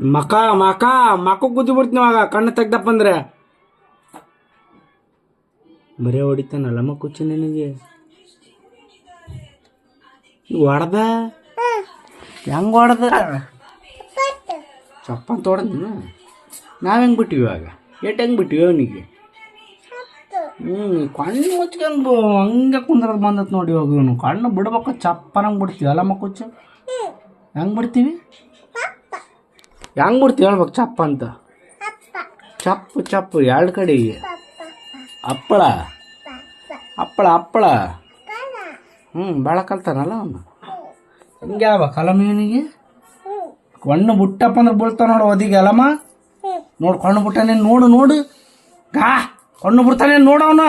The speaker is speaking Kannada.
ಮಕ ಮಕ ಮಕ ಗುದ್ದಿ ಬಿಡ್ತೀನಿ ಅವಾಗ, ಕಣ್ಣು ತೆಗ್ದಪ್ಪ ಅಂದ್ರೆ. ಬರೇ ಹೊಡಿತಾನಲ್ಲ ಮಕ್ಕುಚ್ಚು ನಿನಗೆ? ಹೊಡೆದ? ಹೆಂಗೆ ಹೊಡೆದ? ಚಪ್ಪಂತ ಹೊಡೆದ ನಾವ್ ಹೆಂಗ್ ಬಿಟ್ಟಿವಿ ಇವಾಗ? ಏಟ್ ಹೆಂಗ್ ಬಿಟ್ಟಿವಿ ಅವನಿಗೆ? ಹ್ಮ್, ಕಣ್ಣು ಮುಚ್ಕೊಂಡು ಹಂಗೆ ಕುಂದ್ರದ್ ಬಂದತ್ ನೋಡಿ ಇವಾಗ ಇವನು. ಕಣ್ಣು ಬಿಡ್ಬೇಕು ಚಪ್ಪನಂಗ್ ಬಿಡ್ತೀವಿ ಅಲ್ಲ ಮಕ್ಕುಚ್ಚು ಹೆಂಗ್ ಬಿಡ್ತೀವಿ? ಹೆಂಗ್ ಬಿಡ್ತೀವಿ ಹೇಳ್ಬೇಕು, ಚಪ್ಪ ಅಂತ? ಚಪ್ಪ, ಚಪ್ಪು, ಎರಡು ಕಡೆಗೆ ಹಪ್ಪಳ? ಹಪ್ಪಳ ಹಪ್ಪಳ? ಹ್ಞೂ ಭಾಳ ಕಲ್ತಾನಲ್ಲ ಅವನು? ಹಿಂಗೆ ಆಗ್ಬೇಕಲ್ಲ ಮೀನಿಗೆ ಕಣ್ಣು ಬಿಟ್ಟಪ್ಪ ಅಂದ್ರೆ ಬೀಳ್ತಾವ ನೋಡು ಒದಿಗೆ ಅಲಮ್ಮ ನೋಡು ಕಣ್ಣು ಬಿಟ್ಟಾನೆ ನೋಡು ನೋಡು. ಗಾ, ಕಣ್ಣು ಬಿಡ್ತಾನೆ ನೋಡು ಅವನು.